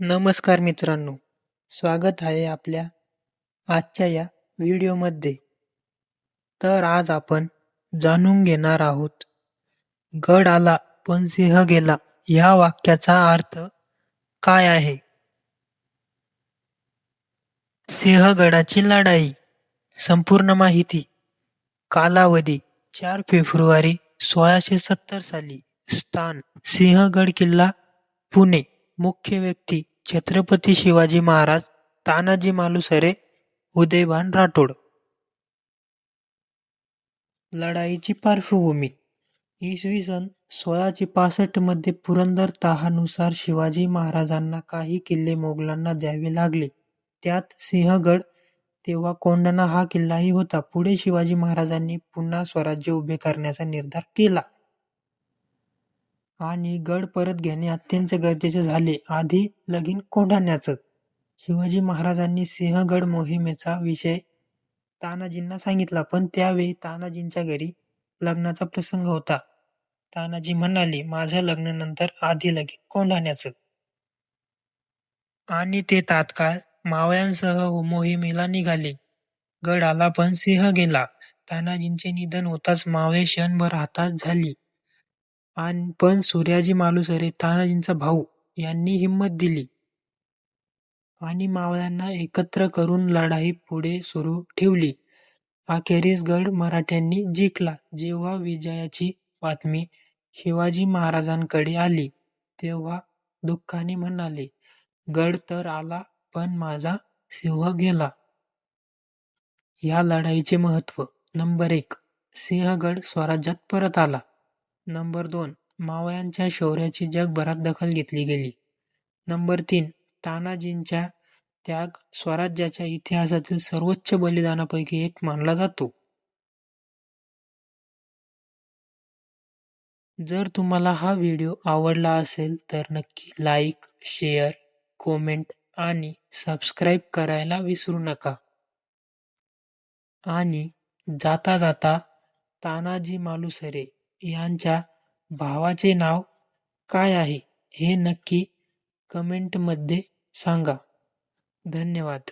नमस्कार मित्रांनो, स्वागत आहे आपल्या आजच्या या व्हिडिओमध्ये. तर आज आपण जाणून घेणार आहोत, गड आला पण सिंह गेला या वाक्याचा अर्थ काय आहे? सिंहगडाची लढाई संपूर्ण माहिती कालावधी चार फेब्रुवारी सोळाशे सत्तर साली स्थान सिंहगड किल्ला पुणे मुख्य व्यक्ती छत्रपती शिवाजी महाराज तानाजी मालुसरे उदयभान राठोड. लढाईची पार्श्वभूमी. इसवी सन सोळाशे पासष्टमध्ये पुरंदर तहानुसार शिवाजी महाराजांना काही किल्ले मोगलांना द्यावे लागले. त्यात सिंहगड तेव्हा कोंडणा हा किल्लाही होता. पुढे शिवाजी महाराजांनी पुन्हा स्वराज्य उभे करण्याचा निर्धार केला. आणि गड परत घेणे अत्यंत गरजेचे झाले. आधी लगीन कोंढाण्याचं. शिवाजी महाराजांनी सिंहगड मोहिमेचा विषय तानाजींना सांगितला पण त्यावेळी तानाजींच्या घरी लग्नाचा प्रसंग होता. तानाजी म्हणाले माझं लग्नानंतर आधी लगीन कोंढाण्याचं. आणि ते तात्काळ मावळ्यांसह मोहिमेला निघाले. गड आला पण सिंह गेला. तानाजींचे निधन होताच मावळे क्षणभर हातात झाली. पण सूर्याजी मालुसरे तानाजींचा भाऊ यांनी हिंमत दिली. आणि मावळ्यांना एकत्र करून लढाई पुढे सुरू ठेवली. अखेरीस गड मराठ्यांनी जिंकला. जेव्हा विजयाची बातमी शिवाजी महाराजांकडे आली तेव्हा दुःखाने म्हणाले गड तर आला पण माझा सिंह गेला. या लढाईचे महत्त्व नंबर एक सिंहगड स्वराज्यात परत आला. नंबर दोन मावळ्यांच्या शौर्याची जगभरात दखल घेतली गेली. नंबर तीन तानाजींच्या त्याग स्वराज्याच्या इतिहासातील सर्वोच्च बलिदानापैकी एक मानला जातो. जर तुम्हाला हा व्हिडिओ आवडला असेल तर नक्की लाईक शेअर कॉमेंट आणि सबस्क्राईब करायला विसरू नका. आणि जाता जाता तानाजी मालुसरे यांच्या भावाचे नाव काय आहे हे नक्की कमेंटमध्ये सांगा. धन्यवाद.